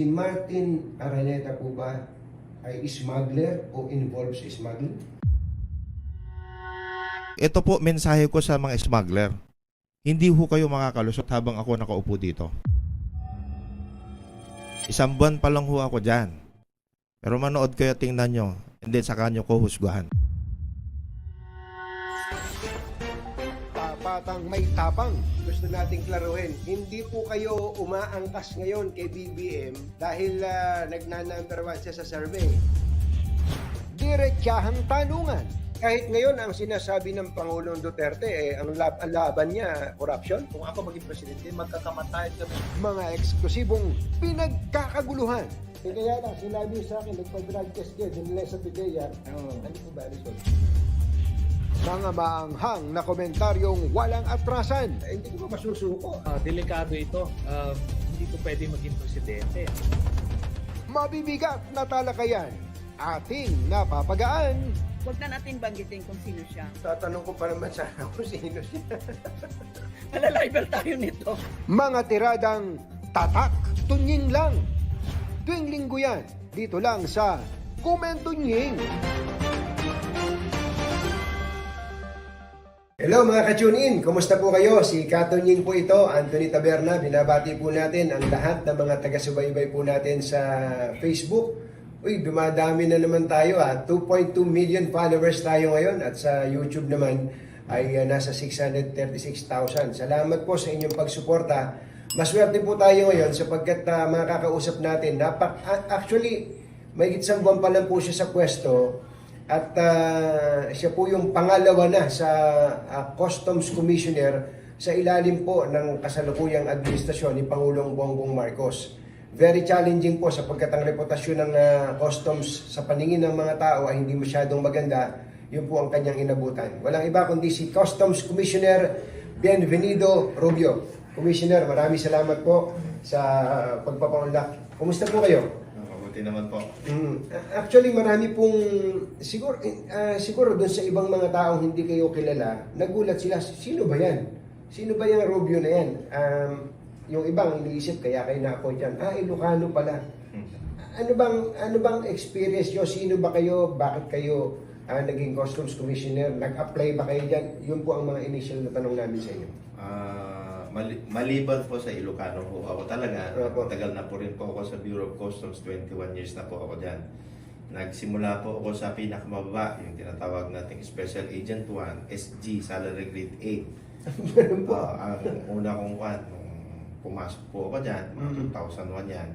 Si Martin Araneta po ba ay smuggler o involved sa smuggling? Ito po mensahe ko sa mga smuggler. Hindi ho kayo makakalusot habang ako nakaupo dito. Isang buwan pa lang ho ako dyan. Pero manood kayo tingnan nyo. And then saka nyo ko husgahan. Tapatang may tapang. Gusto nating klaruhin. Hindi po kayo umaangkas ngayon kay BBM dahil uh, nagnanumber one siya sa survey. Diretsahang tanungan. Kahit ngayon ang sinasabi ng Pangulong Duterte, eh, ang, lab- ang laban niya, corruption, Kung ako maging presidente, magkakamatay kami. mga eksklusibong pinagkakaguluhan. Kaya lang, sinabi sa akin, nagpa-drug test kayo, dinala sa PIDEA. Oh. Ano po ba, result? Mga maanghang na komentaryong walang atrasan. Eh, hindi ko ba masusuko? Ah, delikado ito. Ah, hindi ko pwede maging presidente. Mabibigat na talakayan. Ating napapagaan. Huwag na natin banggitin kung sino siya. Tatanong ko pa naman sana kung sino siya. Malaliber tayo nito. Mga tiradang tatak, tunying lang. Tuwing linggo yan, dito lang sa Kumentunying. Hello mga ka-tune-in! Kumusta po kayo? Si Katunying po ito, Anthony Taberna. Binabati po natin ang lahat ng mga taga-subaybay po natin sa Facebook. Uy, dumadami na naman tayo ha. 2.2 million followers tayo ngayon at sa YouTube naman ay uh, nasa 636,000. Salamat po sa inyong pagsuporta. Maswerte po tayo ngayon sapagkat uh, mga kakausap natin. Napak actually, may isang buwan pa lang po siya sa pwesto at ah, siya po yung pangalawa na sa ah, Customs Commissioner sa ilalim po ng kasalukuyang administrasyon ni Pangulong Bongbong Marcos. Very challenging po sapagkat ang reputasyon ng ah, customs sa paningin ng mga tao ay hindi masyadong maganda. Yun po ang kanyang inabutan. Walang iba kundi si Customs Commissioner Bienvenido Rubio. Commissioner, maraming salamat po sa pagpapaunlak. Kumusta po kayo? Mabuti naman po. Mm. Actually, marami pong siguro ah, siguro doon sa ibang mga taong hindi kayo kilala, nagulat sila, sino ba 'yan? Sino ba yung Rubio na 'yan? Um, yung ibang iniisip kaya kayo na-appoint yan. Ah, Ilocano pala. Ano bang ano bang experience nyo? Sino ba kayo? Bakit kayo ah, naging Customs Commissioner? Nag-apply ba kayo dyan? Yun po ang mga initial na tanong namin sa inyo. Ah, mali- maliban po sa Ilocano po ako talaga. Opo. Tagal na po rin po ako sa Bureau of Customs, 21 years na po ako dyan. Nagsimula po ako sa pinakamababa, yung tinatawag nating Special Agent 1, SG, Salary Grade 8. Ganun po. Ah, ang una kong kwan, nung pumasok po ako dyan, mga Mhm. 2001 yan.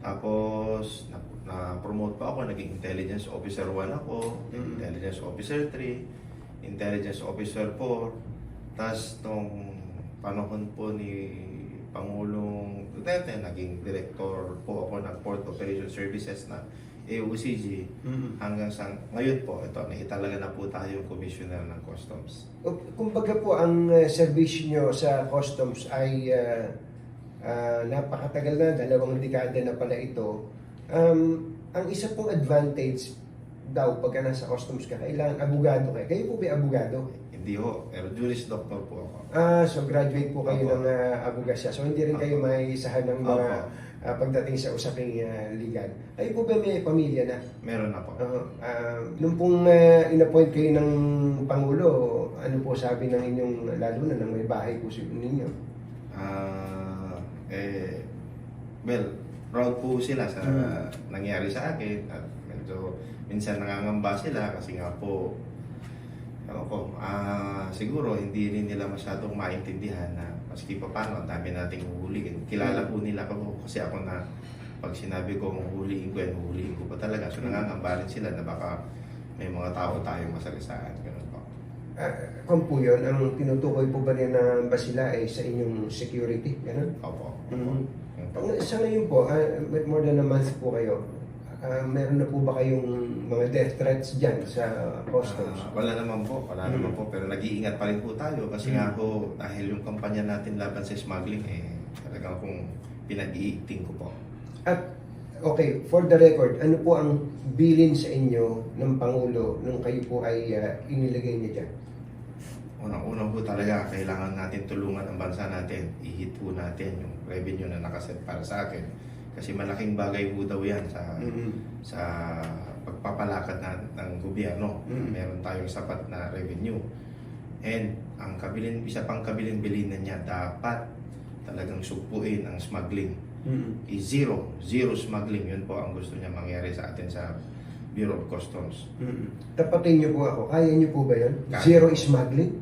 Tapos, na- na-promote pa ako, naging Intelligence Officer 1 ako, Mhm. Intelligence Officer 3, Intelligence Officer 4. Tapos, nung panahon po ni Pangulong Duterte, naging Director po ako ng Port Operation Services na AOCG. Hanggang sa ngayon po, ito, naitalaga na po tayo yung Commissioner ng Customs. Kumbaga po, ang uh, service nyo sa customs ay ah, ah, napakatagal na, dalawang dekada na pala ito. Um, ang isa pong advantage daw pagka nasa customs ka, kailangan abogado kayo. Kayo po ba abogado? Hindi ho, pero Juris Doctor po ako. Ah, so graduate po kayo Opo. ng uh, abogasya. So hindi rin kayo Opo. maisahan ng mga Opo. ah, pagdating sa usaping ah, legal. Kayo po ba may pamilya na? Meron na po. Oo. Ah, nung pong uh, inappoint kayo ng Pangulo, ano po sabi ng inyong, lalo na ng may bahay po si- ninyo? Ah, eh, well, proud po sila sa Mm. nangyari sa akin at medyo minsan nangangamba sila kasi nga po ewan ko, ah, siguro hindi rin nila masyadong maintindihan na maski pa paano ang dami nating huhulihin. Kilala po nila ako kasi ako na pag sinabi ko huhulihin ko yan, huhulihin ko pa talaga. So nangangamba rin sila na baka may mga tao tayong masalisaan. Ganun po. Ah, kung po yun, ang tinutukoy po ba niya na ba sila ay sa inyong security? Ganun? Opo. Mhm. Pang- Sa ngayon po, ah, more than a month po kayo, ah, meron na po ba kayong mga death threats dyan sa customs? Ah, wala naman po, wala Mm. naman po. Pero nag-iingat pa rin po tayo kasi Mm. nga po, dahil yung kampanya natin laban sa smuggling, eh, talagang kung pinag-iiting ko po. At okay, for the record, ano po ang bilin sa inyo ng Pangulo nung kayo po ay ah, inilagay niya dyan? Unang-unang po talaga, kailangan natin tulungan ang bansa natin. I-hit po natin yung revenue na nakaset para sa akin. Kasi malaking bagay po daw yan sa Mm-mm. sa pagpapalakad na, ng gobyerno. Mm. Meron tayong sapat na revenue. And ang kabilin, isa pang kabilin-bilinan niya, dapat talagang sugpuin ang smuggling. Mm-mm. I-zero, zero smuggling. Yun po ang gusto niya mangyari sa atin sa Bureau of Customs. Mm-mm. Tapatin niyo po ako. Kaya niyo po ba yun? Kaya. Zero smuggling?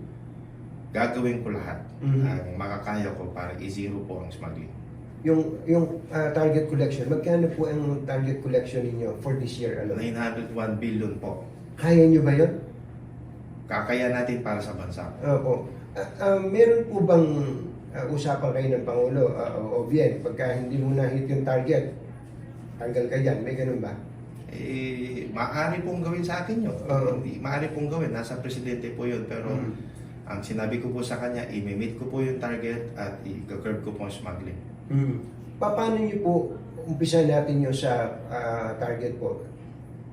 Gagawin ko lahat Mhm. ang makakaya ko para i-zero po ang smuggling. Yung yung ah, target collection, magkano po ang target collection ninyo for this year? Ano? 901 billion po. Kaya niyo ba yun? Kakaya natin para sa bansa. Opo. Ah, ah, meron po bang ah, usapan kayo ng Pangulo ah, o o bien, pagka hindi mo na-hit yung target, tanggal ka dyan. May ganun ba? Eh, maaari pong gawin sa akin yun. Oo. Hindi, maaari pong gawin. Nasa presidente po yun. Pero Mm. ang sinabi ko po sa kanya, i-meet ko po yung target at i-curb ko po ang smuggling. Mm. Pa- Paano niyo po, umpisa natin yung sa ah, target po,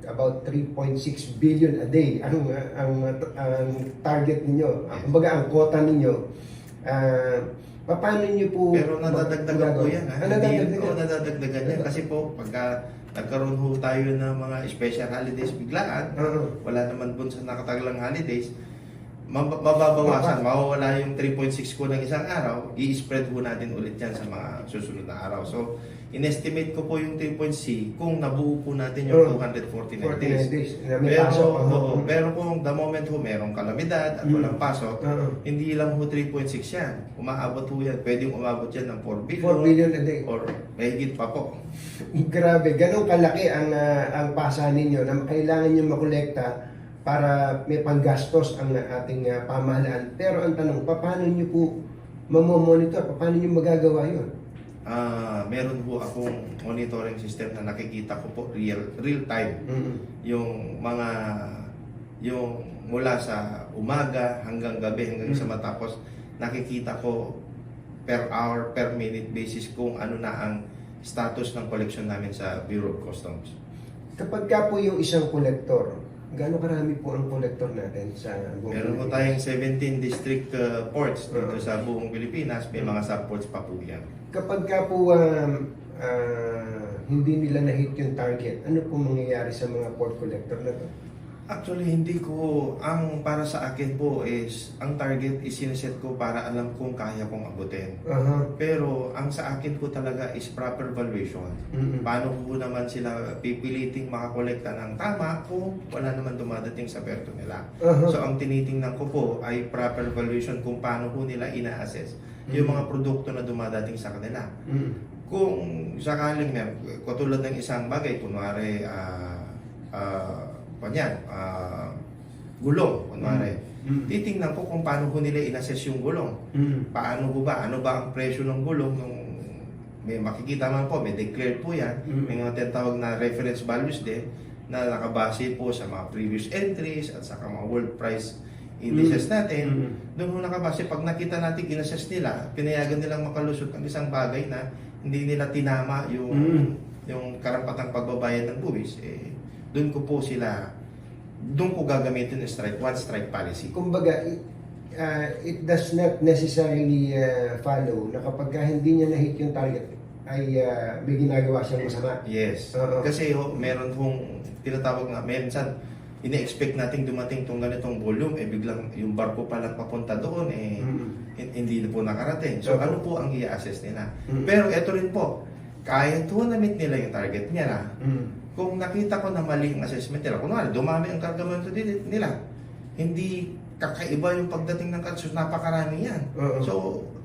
about 3.6 billion a day ang ang, ang target ninyo. Ang kumbaga ang quota ninyo. Ah, paano niyo po Pero nadadagdagan po yan. Ha? Ah, Hindi nadadagdagan. po nadadagdagan yan. Kasi po, pagka nagkaroon ho tayo ng mga special holidays biglaan, Oo. wala naman po sa nakataglang holidays, mababawasan, mawawala yung 3.6 ko ng isang araw, i-spread ho natin ulit yan sa mga susunod na araw. So, in-estimate ko po yung 3.C kung nabuo po natin yung Oo. 249 49 days. days. Pero. Oo. pero kung the moment ho merong kalamidad at walang pasok, Oo. hindi lang ho 3.6 yan. Umaabot ho yan. Pwedeng umabot yan ng 4 billion. 4 billion a day. Or mahigit pa po. Grabe, ganong kalaki ang ah, ang pasa ninyo na kailangan nyo makolekta para may panggastos ang ating ah, pamahalaan. Pero ang tanong, paano nyo po mamomonitor? Paano nyo magagawa yun? Ah, meron ho akong monitoring system na nakikita ko po real real time Mm. yung mga yung mula sa umaga hanggang gabi hanggang sa matapos nakikita ko per hour per minute basis kung ano na ang status ng collection namin sa Bureau of Customs. Kapag ka po yung isang kolektor, gaano karami po ang kolektor natin sa buong Meron po tayong 17 district uh, ports dito Uh-huh. sa buong Pilipinas. May mga sub-ports pa po yan. Kapag ka po um, ah, hindi nila na-hit yung target, ano po mangyayari sa mga port collector na to? Actually, hindi ko, ang para sa akin po is, ang target is sineset ko para alam kung kaya kong abutin. Aha. Pero ang sa akin ko talaga is proper valuation. Mm-mm. Paano ko naman sila pipiliting makakolekta ng tama kung wala naman dumadating sa perto nila. Aha. So ang tinitingnan ko po ay proper valuation kung paano ko nila ina-assess yung Mhm. mga produkto na dumadating sa kanila. Mm. Kung sakaling may katulad ng isang bagay, kunwari, ah, ah, kanyan, ah, gulong, kunwari, Mm. titingnan ko kung paano ko nila in-assess yung gulong. Mm. Paano ko ba, ano ba ang presyo ng gulong yung may makikita man po, may declared po yan, Mm. may mga tinatawag na reference values din na nakabase po sa mga previous entries at saka mga world price indices natin. Mm. Doon nakabase, pag nakita natin in-assess nila, pinayagan nilang makalusot ng isang bagay na hindi nila tinama yung Mm. yung karampatang pagbabayad ng buwis, eh, doon ko po sila, doon ko gagamitin yung strike, one strike policy. Kumbaga, it, ah, it does not necessarily ah, follow na kapag ka hindi niya na-hit yung target, ay ah, may ginagawa siyang masama. Yes. Oo. Kasi ho, meron hong tinatawag nga, minsan, ine-expect nating dumating tong ganitong volume, eh biglang yung barko pa lang papunta doon, eh Mm. hin- hindi na po nakarating. So Oo. ano po ang i-assess nila? Mm. Pero eto rin po, kahit ho na-meet nila yung target nila, Mm. Kung nakita ko na mali ang assessment nila, kunwari, dumami ang cargamento din- nila, hindi kakaiba yung pagdating ng cards, napakarami yan. Oo. So,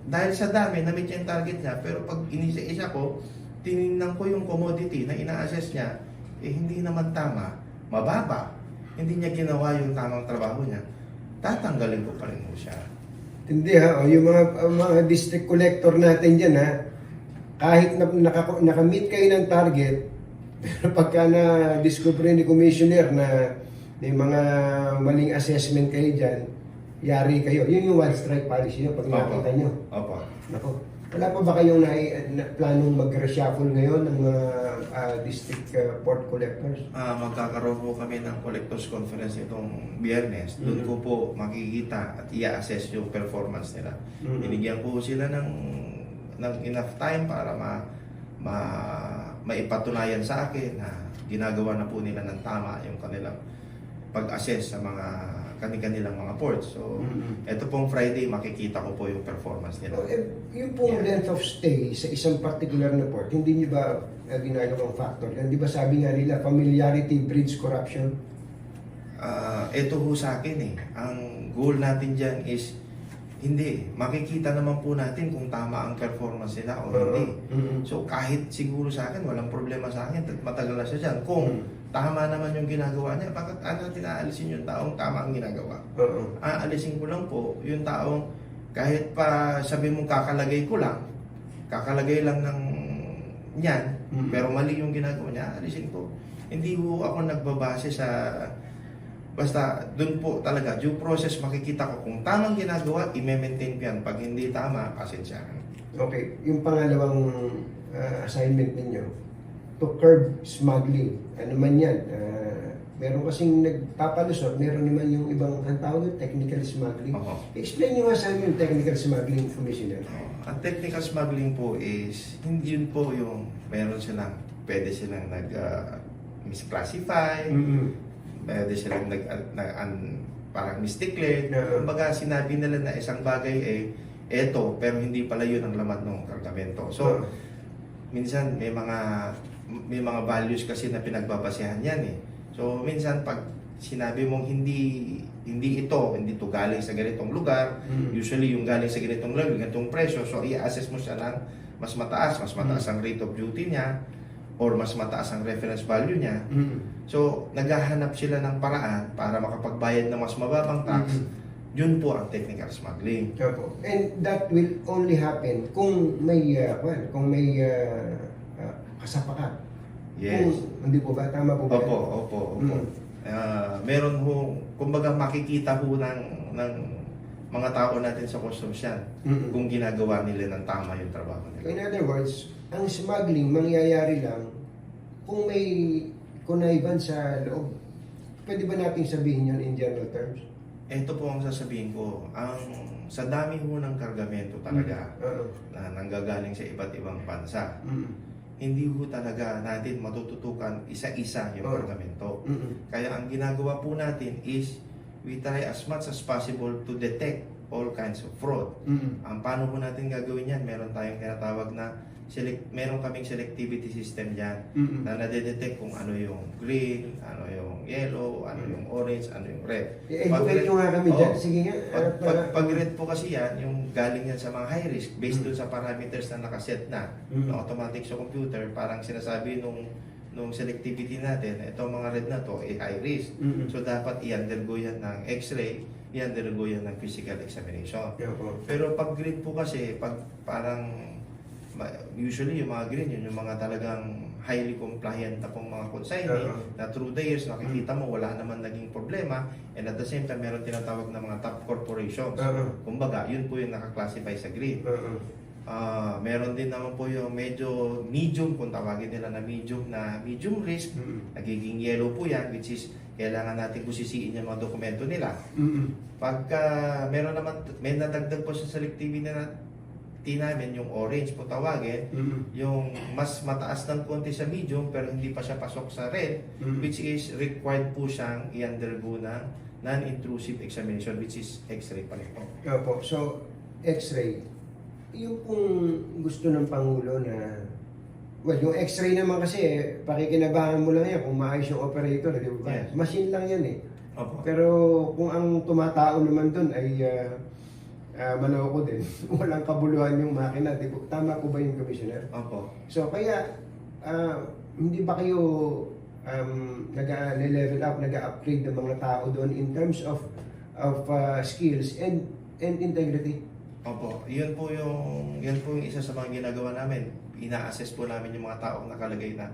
dahil sa dami, na-meet niya yung target niya, pero pag inisa-isa ko, tinignan ko yung commodity na ina-assess niya, eh hindi naman tama, mababa, hindi niya ginawa yung tamang trabaho niya, tatanggalin ko pa rin mo siya. Hindi ha, o, yung mga mga district collector natin dyan ha, kahit na, naka, nakamit kayo ng target, pero pagka na-discover ni Commissioner na may mga maling assessment kayo dyan, yari kayo. Yun yung one strike policy nyo pag nakita nyo. Opo. Nako. Wala pa ba kayong na, na, planong mag-reshuffle ngayon ng mga ah, district ah, port collectors? Ah, magkakaroon po kami ng collectors conference itong biyernes. Doon Mhm. ko po makikita at i-assess yung performance nila. Mhm. Binigyan ko sila ng ng enough time para ma ma maipatunayan sa akin na ginagawa na po nila ng tama yung kanilang pag-assess sa mga kanilang mga ports. So, Mm-mm. ito pong Friday, makikita ko po yung performance nila. Oh, eh, yung pong Yeah. length of stay sa isang particular na port, hindi niyo ba uh, ginagawang factor? yan? Di ba sabi nga nila, familiarity breeds corruption? Ah, ito ho sa akin eh. Ang goal natin dyan is hindi. Makikita naman po natin kung tama ang performance nila o hindi. Mm-mm. So kahit siguro sa akin, walang problema sa akin. at Matagal na siya dyan. Kung tama naman yung ginagawa niya, bakit ano natin aalisin yung taong tama ang ginagawa? Oo. Aalisin ko lang po yung taong kahit pa sabi mong kakalagay ko lang, kakalagay lang ng niyan, Mhm. pero mali yung ginagawa niya, aalisin ko. Hindi ho ako nagbabase sa basta doon po talaga due process makikita ko kung tamang ginagawa i-maintain ko yan pag hindi tama pasensya Okay, yung pangalawang uh, assignment ninyo, to curb smuggling. Ano man yan? Uh, meron kasing nagpapalusot, meron naman yung ibang ang tawag yung technical smuggling. Oo. Explain nyo nga sa yung technical smuggling, Commissioner. ang technical smuggling po is hindi yun po yung meron silang pwede silang nag ah, misclassify Mm-mm. pwede silang nag, nag an- parang misdeclare Oo. kumbaga sinabi nila na isang bagay eh eto pero hindi pala yun ang laman ng kargamento so Oo. minsan may mga may mga values kasi na pinagbabasehan yan eh. So minsan pag sinabi mong hindi hindi ito, hindi to galing sa ganitong lugar, Mm. usually yung galing sa ganitong lugar, ganitong presyo, so i-assess mo siya ng mas mataas, mas mataas ang rate of duty niya or mas mataas ang reference value niya. Mm. So naghahanap sila ng paraan para makapagbayad ng mas mababang tax. Mm. Yun po ang technical smuggling. Opo. And that will only happen kung may uh, well, kung may uh, uh, kasapakan. Yes. Kung, hindi po ba? Tama po ba? Opo, opo, opo. Mm. Ah, meron ho, kumbaga makikita ho ng, ng mga tao natin sa customs yan Mm. kung ginagawa nila ng tama yung trabaho In nila. other words, ang smuggling mangyayari lang kung may connivance sa loob. Pwede ba nating sabihin yun in general terms? Ito po ang sasabihin ko, ang sa dami ho ng kargamento talaga Oo. na nanggagaling sa iba't ibang bansa, Mm. hindi ho talaga natin matututukan isa-isa yung Oo. kargamento. Mm. Kaya ang ginagawa po natin is we try as much as possible to detect all kinds of fraud. Mm. Ang paano po natin gagawin yan, meron tayong tinatawag na select, meron kaming selectivity system diyan Mm. na nade-detect kung ano yung green, ano yung yellow, ano yung orange, ano yung red. I-educate nyo nga kami Oo. dyan. Sige nga. Pag, ah, pag, pag red po kasi yan, yung galing yan sa mga high risk based Mm. dun sa parameters na nakaset na Mm. na automatic sa computer, parang sinasabi nung nung selectivity natin, ito mga red na to, eh, high risk. Mm. So dapat i-undergo yan ng x-ray, i-undergo yan ng physical examination. Opo. Pero pag green po kasi, pag parang usually yung mga green yun, yung mga talagang highly compliant na pong mga consignee Oo. na through the years nakikita mo wala naman naging problema and at the same time meron tinatawag na mga top corporations. Oo. Kumbaga, yun po yung nakaklasify sa green. Oo. Ah, meron din naman po yung medyo medium kung tawagin nila na medium na medium risk. Mm. Nagiging yellow po yan which is kailangan natin busisiin yung mga dokumento nila. Mm. Pagka meron naman, may nadagdag po sa selectivity na namin, yung orange po tawagin, Mm. yung mas mataas ng konti sa medium pero hindi pa siya pasok sa red, Mm. which is required po siyang i-undergo ng non-intrusive examination which is x-ray pa rin po. Opo. So, x-ray. Yung kung gusto ng Pangulo na Well, yung x-ray naman kasi, eh, pakikinabangan mo lang yan kung maayos yung operator, di ba? Yes. Machine lang yan eh. Opo. Pero kung ang tumatao naman doon ay uh, uh, manoko din, walang kabuluhan yung makina, di ba? Tama po ba yung commissioner? Opo. So kaya, ah, hindi ba kayo um, nag-level up, nag-upgrade ng mga tao doon in terms of of ah, skills and and integrity? Opo. Yun po yung, yan po yung isa sa mga ginagawa namin. Ina-assess po namin yung mga taong nakalagay na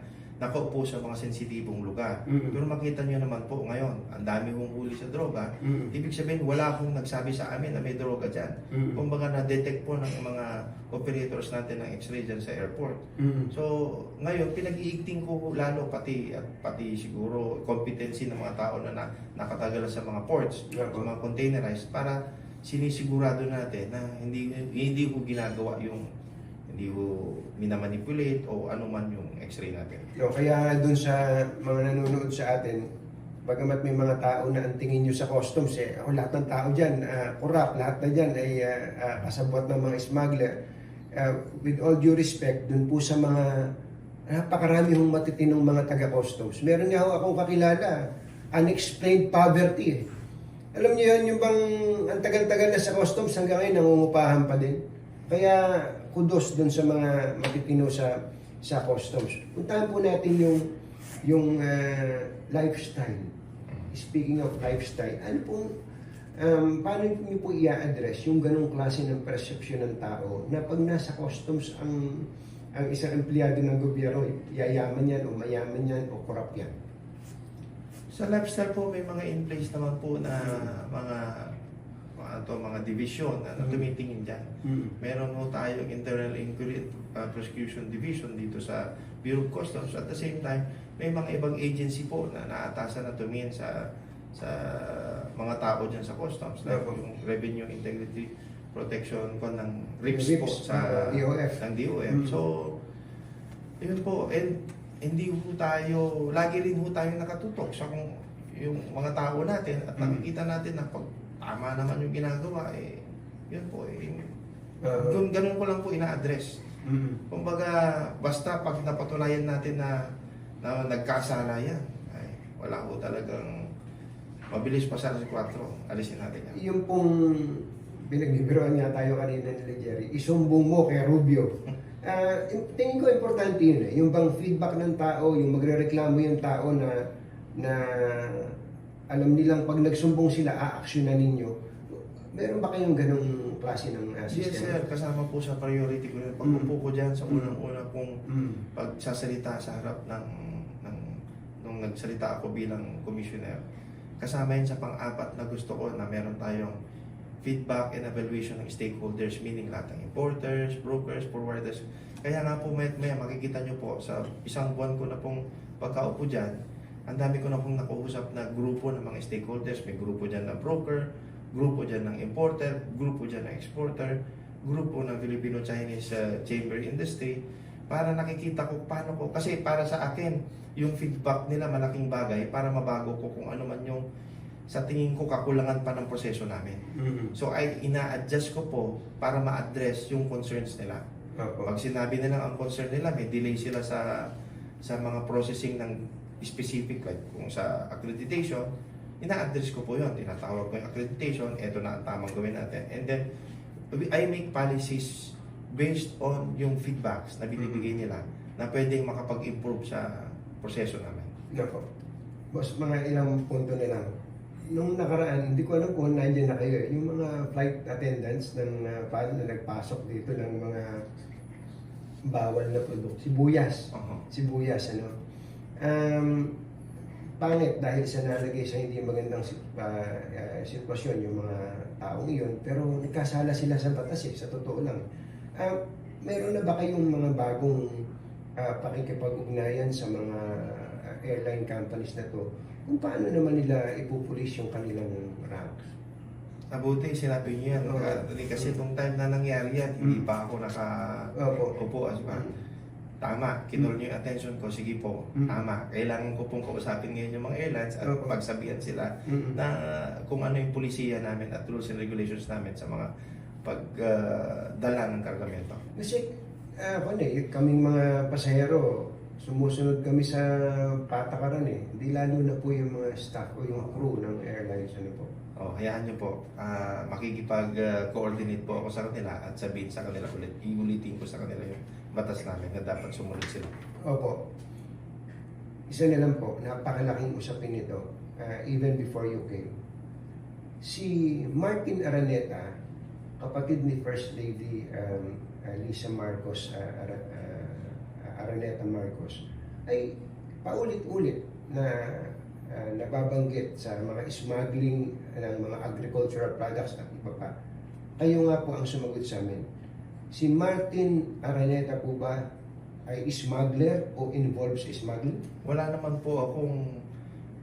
nakaupo sa mga sensitibong lugar. Mm. Pero makita nyo naman po ngayon, ang dami hong huli sa droga. Mm. Ibig sabihin, wala akong nagsabi sa amin na may droga dyan. Mm. Kumbaga na-detect po ng mga operators natin ng x-ray dyan sa airport. Mm. So, ngayon, pinag-iigting ko lalo pati at pati siguro competency ng mga tao na, na nakatagalan sa mga ports, Yeah. sa mga containerized para sinisigurado natin na hindi hindi ko ginagawa yung hindi ko minamanipulate o ano man yung x-ray natin. No, kaya dun sa mga nanonood sa atin, bagamat may mga tao na ang tingin nyo sa customs, eh, ako lahat ng tao dyan, uh, corrupt, lahat na dyan ay ah, ah, kasabot ng mga smuggler. Ah, with all due respect, dun po sa mga napakarami hong matitinong mga taga-customs. Meron nga akong kakilala, unexplained poverty. Eh. Alam niyo yun, yung bang ang tagal-tagal na sa customs hanggang ngayon nangungupahan pa din. Kaya kudos dun sa mga matitino sa sa customs. Puntahan po natin yung yung ah, lifestyle. Speaking of lifestyle, ano pong um, paano niyo po i-address yung ganong klase ng perception ng tao na pag nasa customs ang ang isang empleyado ng gobyerno, yayaman yan o mayaman yan o corrupt yan. Sa lifestyle po, may mga in place naman po na mga mga, to, mga division na Mhm. tumitingin dyan. Meron po tayong Internal Inquiry uh, Prosecution Division dito sa Bureau of Customs. At the same time, may mga ibang agency po na naatasan na tumingin sa sa mga tao dyan sa customs like Opo. yung Revenue Integrity Protection ko ng RIPS, po RIPS, sa uh, DOF. ng DOF. Mm. So, yun po. And hindi ho tayo, lagi rin ho tayo nakatutok sa kung yung mga tao natin at Mm. nakikita natin na pag tama naman yung ginagawa, eh, yun po, eh, Uh, Ganun, ganun ko lang po ina-address. mm. Kumbaga, basta pag napatunayan natin na, na nagkasala yan, ay, wala ko talagang mabilis pa sa 4, alisin natin yan. Yung pong pinagbibiroan nga tayo kanina ni Jerry, isumbong mo kay Rubio. Ah, tingin ko importante yun eh. Yung bang feedback ng tao, yung magrereklamo yung tao na na alam nilang pag nagsumbong sila, aaksyonan ninyo. Meron ba kayong ganong klase ng uh, Yes system? sir, kasama po sa priority ko yun. Pagpupo ko dyan sa Mm. unang-una kong Mm. pagsasalita sa harap ng, ng nung nagsalita ako bilang commissioner. Kasama yun sa pang-apat na gusto ko na meron tayong feedback and evaluation ng stakeholders, meaning lahat ng importers, brokers, forwarders. Kaya nga po may, may makikita nyo po sa isang buwan ko na pong pagkaupo dyan, ang dami ko na pong nakuusap na grupo ng mga stakeholders. May grupo dyan na broker, grupo dyan ng importer, grupo dyan ng exporter, grupo ng Filipino-Chinese uh, Chamber Industry para nakikita ko paano ko kasi para sa akin yung feedback nila malaking bagay para mabago ko kung ano man yung sa tingin ko kakulangan pa ng proseso namin. Mm. So ay ina-adjust ko po para ma-address yung concerns nila. Opo. Pag sinabi nila ang concern nila, may delay sila sa sa mga processing ng specific like kung sa accreditation, ina-address ko po yun. Tinatawag ko yung accreditation, eto na ang tamang gawin natin. And then, I make policies based on yung feedbacks na binibigay nila na pwedeng makapag-improve sa proseso namin. Nako. Boss, mga ilang punto na lang. Nung nakaraan, hindi ko alam kung nandiyan na kayo. eh. Yung mga flight attendants ng uh, paano na nagpasok dito ng mga bawal na produkto. Sibuyas. Uh-huh. Sibuyas, ano. Um, pangit dahil sa nalagay sa hindi magandang ah, ah, sitwasyon yung mga taong iyon. Pero nagkasala sila sa batas eh, sa totoo lang. Ah, meron na ba kayong mga bagong uh, pakikipag-ugnayan sa mga ah, airline companies na to kung paano naman nila ipupulis yung kanilang ranks? Mabuti, sinabi niyo yan. Oo. Kasi- itong time na nangyari yan, hindi Mm. pa ako naka... Opo. Opo, as ba? Tama, kinol niyo yung attention ko, sige po, Mm. tama. Kailangan ko pong kausapin ngayon yung mga airlines at Opo. pagsabihan sila na kung ano yung polisiya namin at rules and regulations namin sa mga pagdala ng kargamento. Kasi ah, ano eh, kaming mga pasahero, sumusunod kami sa patakaran eh. Hindi lalo na po yung mga staff o yung crew ng airlines. Ano po. O, hayaan niyo po, ah, makikipag-coordinate po ako sa kanila at sabihin sa kanila ulit, iulitin ko sa kanila yung batas namin na dapat sumunod sila. Opo. Isa na lang po, napakalaking usapin nito, ah, even before you came. Si Martin Araneta, kapatid ni First Lady um, ah, Lisa Marcos, Ara- ah, Araneta Marcos, ay paulit-ulit na ah, nababanggit sa mga smuggling ng mga agricultural products at iba pa. Kayo nga po ang sumagot sa amin. Si Martin Araneta po ba ay smuggler o involved sa smuggling? Wala naman po akong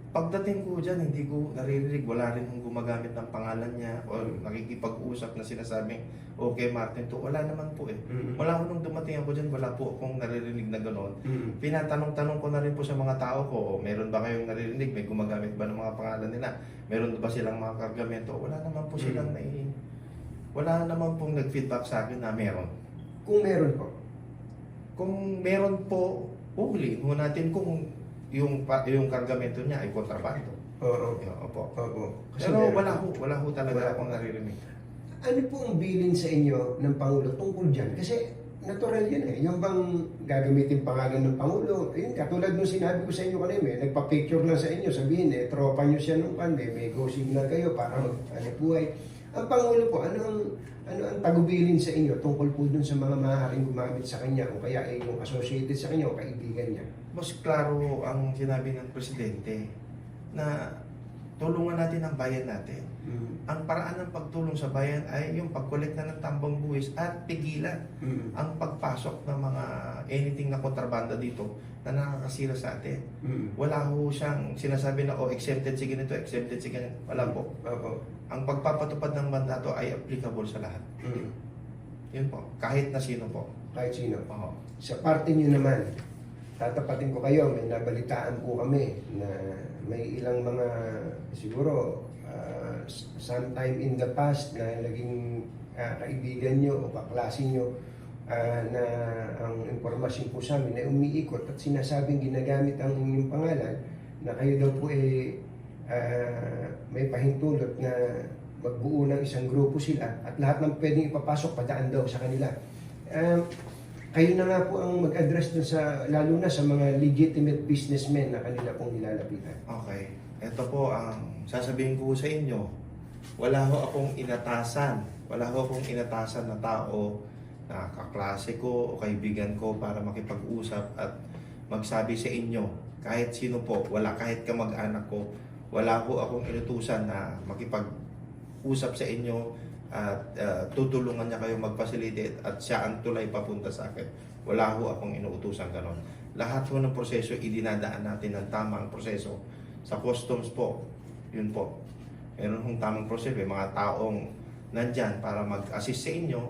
Pagdating ko dyan, hindi ko naririnig, wala rin kong gumagamit ng pangalan niya o nakikipag-usap na sinasabing, okay Martin to, wala naman po eh. Mm. Wala ko nung dumating ako dyan, wala po akong naririnig na gano'n. Mm. Pinatanong-tanong ko na rin po sa mga tao ko, "O, meron ba kayong naririnig? May gumagamit ba ng mga pangalan nila? Meron ba silang mga kargamento? Wala naman po silang nai... Wala naman pong nag-feedback sa akin na meron. Kung meron po. Kung meron po, mo natin kung yung pa- yung kargamento niya ay kontrabando. Oo. Opo. Opo. Kasi Pero meron. wala ho, wala ho talaga Wala. akong naririnig. Ano po ang bilin sa inyo ng Pangulo tungkol dyan? Kasi natural yan eh. Yung bang gagamitin pangalan ng Pangulo, yun, katulad nung sinabi ko sa inyo kanina, eh, nagpa-picture lang sa inyo, sabihin eh, tropa nyo siya nung pan, may, may go signal kayo para mag, ano buhay. Ang Pangulo po, ano ang, ano ang tagubilin sa inyo tungkol po dun sa mga maaaring gumamit sa kanya o kaya ay yung associated sa kanya o kaibigan niya? Mas klaro ang sinabi ng presidente na tulungan natin ang bayan natin. Mm. Ang paraan ng pagtulong sa bayan ay yung pagkolekta ng tambang buwis at pigilan Mm. ang pagpasok ng mga anything na kontrabanda dito na nakakasira sa atin. Mm. Wala ho siyang sinasabi na, oh, exempted si ganito, exempted si ganito. Wala po. Oo. Ang pagpapatupad ng mandato ay applicable sa lahat. Mm. Yun po. Kahit na sino po. Kahit sino. Oo. Sa parte nyo naman, tatapatin ko kayo, may nabalitaan po kami na may ilang mga, siguro, uh, sometime in the past na naging uh, kaibigan nyo o kaklase nyo uh, na ang impormasyon po sa amin ay umiikot at sinasabing ginagamit ang inyong pangalan na kayo daw po ay uh, may pahintulot na magbuo ng isang grupo sila at lahat ng pwedeng ipapasok padaan daw sa kanila. Um, kayo na nga po ang mag-address dun sa, lalo na sa mga legitimate businessmen na kanila pong nilalapitan. Okay. Ito po ang sasabihin ko sa inyo. Wala ho akong inatasan. Wala ho akong inatasan na tao na kaklase ko o kaibigan ko para makipag-usap at magsabi sa inyo. Kahit sino po, wala kahit kamag-anak ko, wala ho akong inutusan na makipag-usap sa inyo at uh, tutulungan niya kayo mag-facilitate at siya ang tulay papunta sa akin. Wala ho akong inuutusan ganon. Lahat ho ng proseso, idinadaan natin ng tamang proseso. Sa customs po, yun po. Meron hong tamang proseso, may mga taong nandyan para mag-assist sa inyo.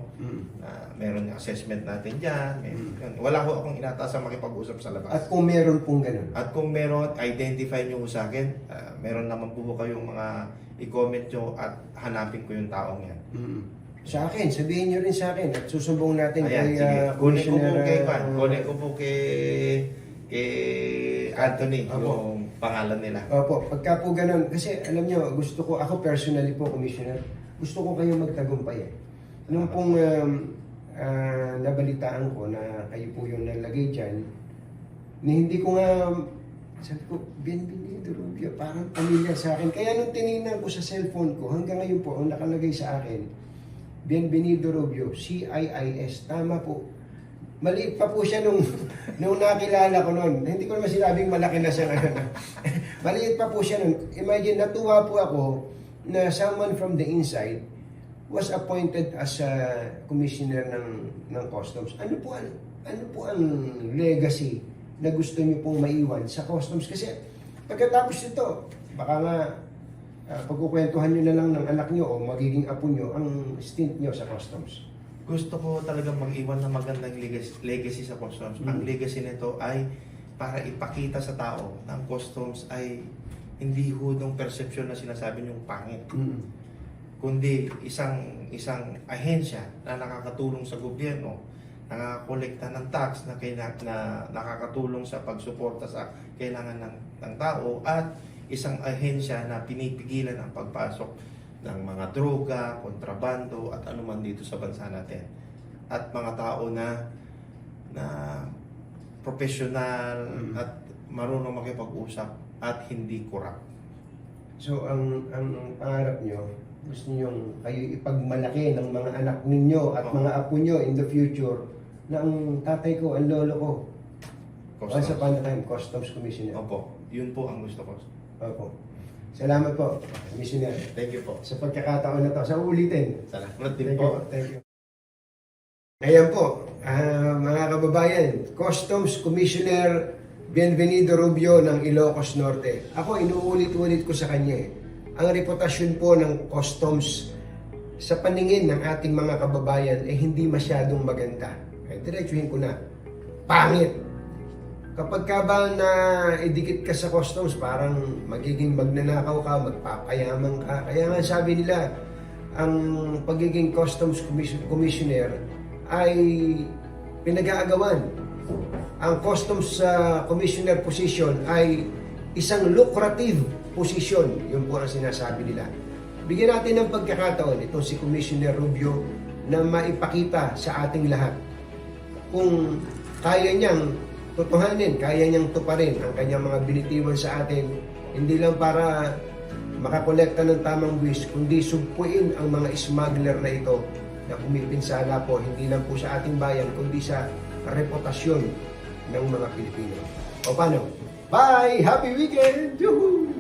na meron yung assessment natin dyan. May, yun. Wala ho akong inatasan makipag-usap sa labas. At kung meron pong ganun. At kung meron, identify nyo sa akin. ah, meron naman po kayong mga i-comment nyo at hanapin ko yung taong yan. Mm. Sa akin, sabihin nyo rin sa akin at susumbong natin Ayan, kay sige. uh, Kunin ko po Commissioner, kay uh, Pan. Kunin ko po kay, kay Anthony, Apo. yung pangalan nila. Opo, pagka po ganun, kasi alam nyo, gusto ko, ako personally po, Commissioner, gusto ko kayong magtagumpay eh. Nung pong um, ah, nabalitaan ko na kayo po yung nalagay dyan, ni hindi ko nga, sabi ko, Bienvenido Rubio, parang pamilya sa akin. Kaya nung tinignan ko sa cellphone ko, hanggang ngayon po, ang nakalagay sa akin, Bienvenido Rubio, C-I-I-S, tama po. Maliit pa po siya nung, nung nakilala ko noon. Hindi ko naman sinabing malaki na siya ngayon. Maliit pa po siya noon. Imagine, natuwa po ako na someone from the inside was appointed as a commissioner ng ng customs. Ano po ang ano po ang legacy na gusto niyo pong maiwan sa customs kasi pagkatapos nito baka nga uh, pagkukwentuhan niyo na lang ng anak niyo o magiging apo niyo ang stint niyo sa customs. Gusto ko talagang mag-iwan ng magandang legacy, legacy sa customs. Ang Mm. legacy nito ay para ipakita sa tao na ang customs ay hindi ho ng perception na sinasabi niyong pangit. kundi isang isang ahensya na nakakatulong sa gobyerno, nakakolekta ng tax na, kaina, na nakakatulong sa pagsuporta sa kailangan ng, ng tao at isang ahensya na pinipigilan ang pagpasok ng mga droga, kontrabando at anuman dito sa bansa natin. At mga tao na na professional Mm. at marunong makipag-usap at hindi corrupt. So ang ang pangarap niyo gusto niyo kayo ipagmalaki ng mga anak ninyo at Oo. mga apo niyo in the future ang tatay ko, ang lolo ko, once upon a time, Customs Commissioner. Opo, yun po ang gusto ko. Opo. Salamat po, Commissioner. Thank you po. Sa pagkakataon na to, sa ulitin. Salamat din Thank po. you. Thank you. Ayan po, ah, mga kababayan, Customs Commissioner Bienvenido Rubio ng Ilocos Norte. Ako, inuulit-ulit ko sa kanya eh. Ang reputasyon po ng customs sa paningin ng ating mga kababayan ay hindi masyadong maganda. Kaya diretsuhin ko na. Pangit. Kapag ka ba na idikit ka sa customs, parang magiging magnanakaw ka, magpapayaman ka. Kaya nga sabi nila, ang pagiging customs commission- commissioner ay pinag-aagawan. Ang customs uh, commissioner position ay isang lucrative position. Yun po ang sinasabi nila. Bigyan natin ng pagkakataon itong si Commissioner Rubio na maipakita sa ating lahat kung kaya niyang tutuhanin, kaya niyang tuparin ang kanyang mga binitiwan sa atin, hindi lang para makakolekta ng tamang buwis, kundi sugpuin ang mga smuggler na ito na pumipinsala po, hindi lang po sa ating bayan, kundi sa reputasyon ng mga Pilipino. O paano? Bye! Happy weekend! Yuhu!